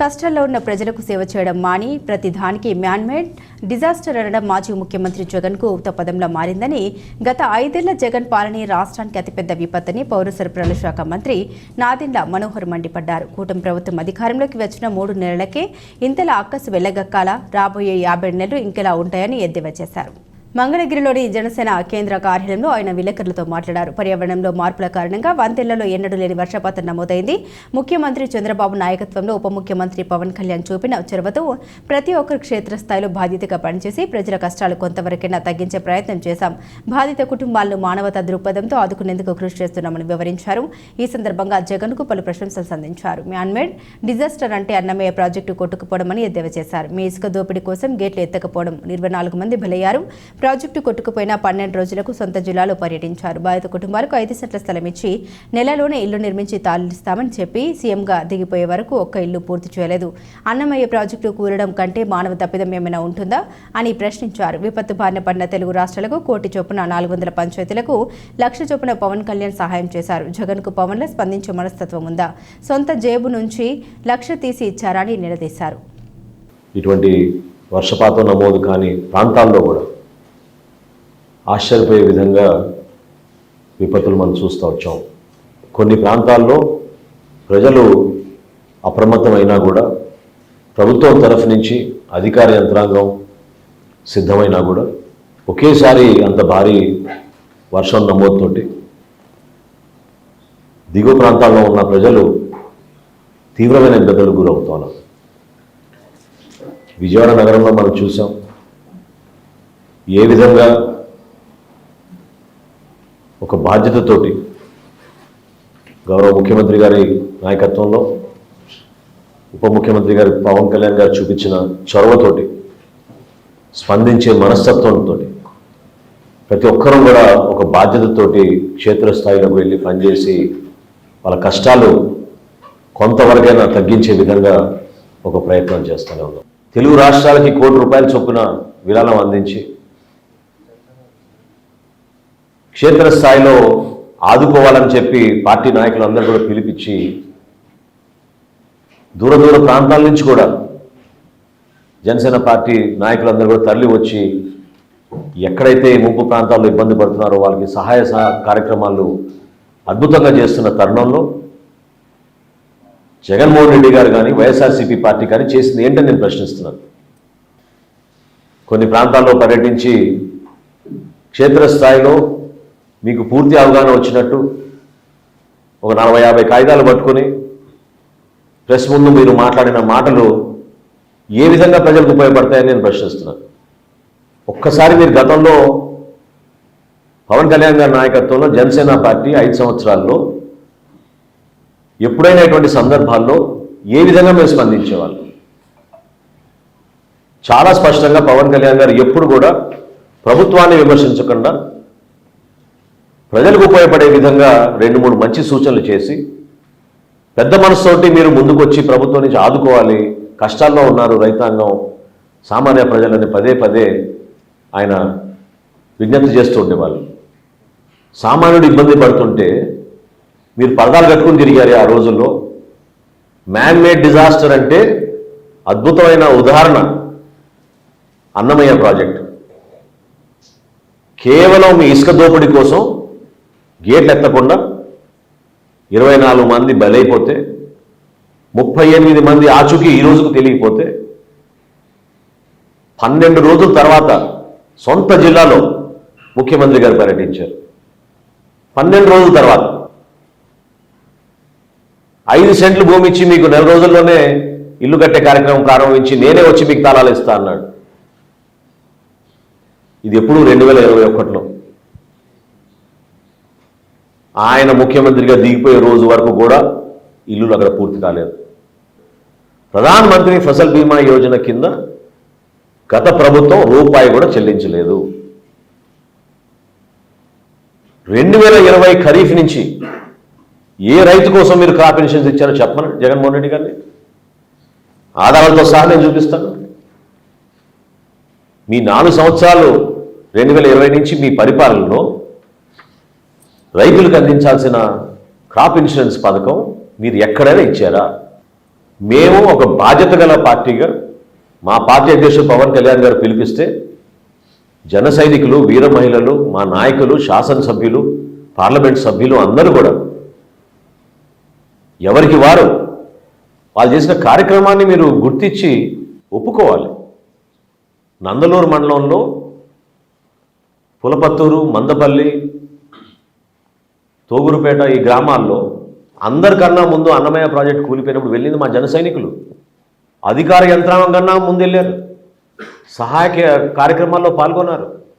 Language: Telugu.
కష్టాల్లో ఉన్న ప్రజలకు సేవ చేయడం మాని ప్రతిదానికి మ్యాన్మేడ్ డిజాస్టర్ అనడం మాజీ ముఖ్యమంత్రి జగన్కు పదంలో మారిందని గత ఐదేళ్ళ జగన్ పాలనే రాష్ట్రానికి అతిపెద్ద విపత్తని పౌర సరఫరాల శాఖ మంత్రి నాదెండ్ల మనోహర్ మండిపడ్డారు. కూటమి ప్రభుత్వం అధికారంలోకి వచ్చిన మూడు నెలలకే ఇంతలా అక్కసు వెళ్ళగక్కాల రాబోయే యాభై నెలలు ఇంకెలా ఉంటాయని ఎద్దేవా చేశారు. మంగళగిరిలోని జనసేన కేంద్ర కార్యాలయంలో ఆయన విలేకరులతో మాట్లాడారు. పర్యావరణంలో మార్పుల కారణంగా వంతెళ్ళలో ఎన్నడూ లేని వర్షపాతం నమోదైంది. ముఖ్యమంత్రి చంద్రబాబు నాయకత్వంలో ఉప ముఖ్యమంత్రి పవన్ కళ్యాణ్ చూపిన చొరవతో ప్రతి ఒక్కరు క్షేత్రస్థాయిలో బాధ్యతగా పనిచేసి ప్రజల కష్టాలు కొంతవరకైనా తగ్గించే ప్రయత్నం చేశాం. బాధిత కుటుంబాలను మానవతా దృక్పథంతో ఆదుకునేందుకు కృషి చేస్తున్నామని వివరించారు. ఈ సందర్భంగా జగన్కు పలు ప్రశంసలు సంధించారు. మ్యాన్మేడ్ డిజాస్టర్ అంటే అన్నమయ్య ప్రాజెక్టు కొట్టుకుపోవడమని ఎద్దేవా చేశారు. మీ ఇసుక దోపిడీ కోసం గేట్లు ఎత్తకపోవడం ఇరవై నాలుగు మంది బలయ్యారు. ప్రాజెక్టు కొట్టుకుపోయిన పన్నెండు రోజులకు సొంత జిల్లాలో పర్యటించారు. బాధిత కుటుంబాలకు ఐదు సెట్ల స్థలం ఇచ్చి నెలలోనే ఇల్లు నిర్మించి తాళిస్తామని చెప్పి సీఎంగా దిగిపోయే వరకు ఒక్క ఇల్లు పూర్తి చేయలేదు. అన్నమయ్య ప్రాజెక్టు కూరడం కంటే మానవ తప్పిదం ఏమైనా ఉంటుందా అని ప్రశ్నించారు. విపత్తు బారిన పడిన తెలుగు రాష్ట్రాలకు కోటి చొప్పున నాలుగు వందల పంచాయతీలకు లక్ష చొప్పున పవన్ కళ్యాణ్ సహాయం చేశారు. జగన్కు పవన్లో స్పందించే మనస్తత్వం ఉందా? సొంత జేబు నుంచి లక్ష తీసి ఇచ్చారా అని నిలదీశారు. ఇటువంటి వర్షపాతం నమోదు కాని ప్రాంతాల్లో కూడా ఆశ్చర్యపోయే విధంగా విపత్తులు మనం చూస్తూ వచ్చాం. కొన్ని ప్రాంతాల్లో ప్రజలు అప్రమత్తమైనా కూడా ప్రభుత్వం తరఫు నుంచి అధికార యంత్రాంగం సిద్ధమైనా కూడా ఒకేసారి అంత భారీ వర్షం నమోదుతోటి దిగువ ప్రాంతాల్లో ఉన్న ప్రజలు తీవ్రమైన ఇబ్బందులకు గురవుతున్నారు. విజయవాడ నగరంలో మనం చూసాం. ఏ విధంగా ఒక బాధ్యతతోటి గౌరవ ముఖ్యమంత్రి గారి నాయకత్వంలో ఉప ముఖ్యమంత్రి గారి పవన్ కళ్యాణ్ గారు చూపించిన చొరవతోటి స్పందించే మనస్తత్వంతో ప్రతి ఒక్కరూ కూడా ఒక బాధ్యతతోటి క్షేత్రస్థాయిలోకి వెళ్ళి పనిచేసి వాళ్ళ కష్టాలు కొంతవరకైనా తగ్గించే విధంగా ఒక ప్రయత్నం చేస్తూనే ఉన్నాం. తెలుగు రాష్ట్రాలకి కోటి రూపాయల చొప్పున విరాళం అందించి క్షేత్రస్థాయిలో ఆదుకోవాలని చెప్పి పార్టీ నాయకులందరూ కూడా పిలిపించి దూర దూర ప్రాంతాల నుంచి కూడా జనసేన పార్టీ నాయకులందరూ కూడా తరలి వచ్చి ఎక్కడైతే ముంపు ప్రాంతాల్లో ఇబ్బంది పడుతున్నారో వాళ్ళకి సహాయ కార్యక్రమాలు అద్భుతంగా చేస్తున్న తరుణంలో జగన్మోహన్ రెడ్డి గారు కానీ వైఎస్ఆర్సీపీ పార్టీ కానీ చేసింది ఏంటని నేను ప్రశ్నిస్తున్నాను. కొన్ని ప్రాంతాల్లో పర్యటించి క్షేత్రస్థాయిలో మీకు పూర్తి అవగాహన వచ్చినట్టు ఒక నలభై యాభై కాగితాలు పట్టుకొని ప్రెస్ ముందు మీరు మాట్లాడిన మాటలు ఏ విధంగా ప్రజలకు ఉపయోగపడతాయని నేను ప్రశ్నిస్తున్నాను. ఒక్కసారి మీరు గతంలో పవన్ కళ్యాణ్ గారి నాయకత్వంలో జనసేన పార్టీ ఐదు సంవత్సరాల్లో ఎప్పుడైనా ఇటువంటి సందర్భాల్లో ఏ విధంగా మేము స్పందించేవాళ్ళు? చాలా స్పష్టంగా పవన్ కళ్యాణ్ గారు ఎప్పుడు కూడా ప్రభుత్వాన్ని విమర్శించకుండా ప్రజలకు ఉపయోగపడే విధంగా రెండు మూడు మంచి సూచనలు చేసి పెద్ద మనసుతోటి మీరు ముందుకు వచ్చి ప్రభుత్వం నుంచి ఆదుకోవాలి కష్టాల్లో ఉన్నారు రైతాంగం సామాన్య ప్రజలని పదే పదే ఆయన విజ్ఞప్తి చేస్తూ ఉండేవాళ్ళు. సామాన్యుడు ఇబ్బంది పడుతుంటే మీరు పరదాలు కట్టుకుని తిరిగారు ఆ రోజుల్లో. మ్యాన్ మేడ్ డిజాస్టర్ అంటే అద్భుతమైన ఉదాహరణ అన్నమయ్య ప్రాజెక్ట్. కేవలం మీ ఇసుక దోపిడీ కోసం గేట్లు ఎత్తకుండా ఇరవై నాలుగు మంది బలైపోతే ముప్పై ఎనిమిది మంది ఆచూకీ ఈ రోజుకు తెలియకపోతే పన్నెండు రోజుల తర్వాత సొంత జిల్లాలో ముఖ్యమంత్రి గారు పర్యటించారు. పన్నెండు రోజుల తర్వాత ఐదు సెంట్లు భూమి ఇచ్చి మీకు నెల రోజుల్లోనే ఇల్లు కట్టే కార్యక్రమం ప్రారంభించి నేనే వచ్చి మీకు తాళాలు ఇస్తా అన్నాడు. ఇది ఎప్పుడు రెండు వేల ఇరవై ఒకటిలో. ఆయన ముఖ్యమంత్రిగా దిగిపోయే రోజు వరకు కూడా ఇల్లులు అక్కడ పూర్తి కాలేదు. ప్రధానమంత్రి ఫసల్ బీమా యోజన కింద గత ప్రభుత్వం రూపాయి కూడా చెల్లించలేదు. రెండు వేల ఇరవై ఖరీఫ్ నుంచి ఏ రైతు కోసం మీరు క్రాప్ ఇన్సూరెన్స్ ఇచ్చారో చెప్పను జగన్మోహన్ రెడ్డి గారిని? ఆధారాలతో సహా నేను చూపిస్తాను. మీ నాలుగు సంవత్సరాలు రెండు వేల ఇరవై నుంచి మీ పరిపాలనలో రైతులకు అందించాల్సిన క్రాప్ ఇన్సూరెన్స్ పథకం మీరు ఎక్కడైనా ఇచ్చారా? మేము ఒక బాధ్యత గల పార్టీగా మా పార్టీ అధ్యక్షుడు పవన్ కళ్యాణ్ గారు పిలిపిస్తే జన సైనికులు వీర మహిళలు మా నాయకులు శాసనసభ్యులు పార్లమెంట్ సభ్యులు అందరూ కూడా ఎవరికి వారు వాళ్ళు చేసిన కార్యక్రమాన్ని మీరు గుర్తించి ఒప్పుకోవాలి. నందలూరు మండలంలో పులపత్తూరు మందపల్లి తోగురుపేట ఈ గ్రామాల్లో అందరికన్నా ముందు అన్నమయ్య ప్రాజెక్ట్ కూలిపోయినప్పుడు వెళ్ళింది మా జన సైనికులు. అధికార యంత్రాంగం కన్నా ముందు వెళ్ళారు సహాయక కార్యక్రమాల్లో పాల్గొన్నారు.